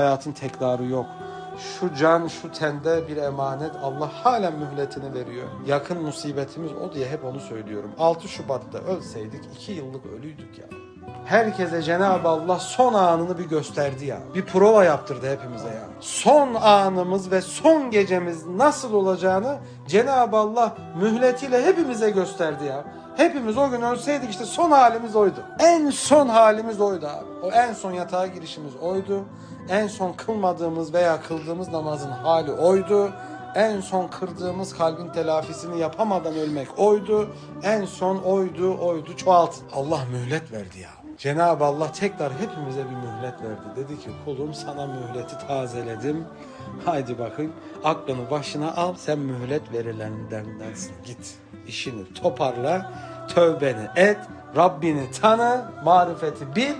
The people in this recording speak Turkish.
Hayatın tekrarı yok. Şu can, şu tende bir emanet. Allah halen mühletini veriyor. Yakın musibetimiz o diye hep onu söylüyorum. 6 Şubat'ta ölseydik 2 yıllık ölüydük ya. Herkese Cenab-ı Allah son anını bir gösterdi ya. Bir prova yaptırdı hepimize ya. Son anımız ve son gecemiz nasıl olacağını Cenab-ı Allah mühletiyle hepimize gösterdi ya. Hepimiz o gün ölseydik işte son halimiz oydu. En son halimiz oydu abi. O en son yatağa girişimiz oydu. En son kılmadığımız veya kıldığımız namazın hali oydu. En son kırdığımız kalbin telafisini yapamadan ölmek oydu. En son oydu, oydu, çoğalt. Allah mühlet verdi ya. Cenab-ı Allah tekrar hepimize bir mühlet verdi. Dedi ki kulum sana mühleti tazeledim. Haydi bakın aklını başına al sen mühlet verilenlerdensin. Git işini toparla, tövbeni et, Rabbini tanı, marifeti bil.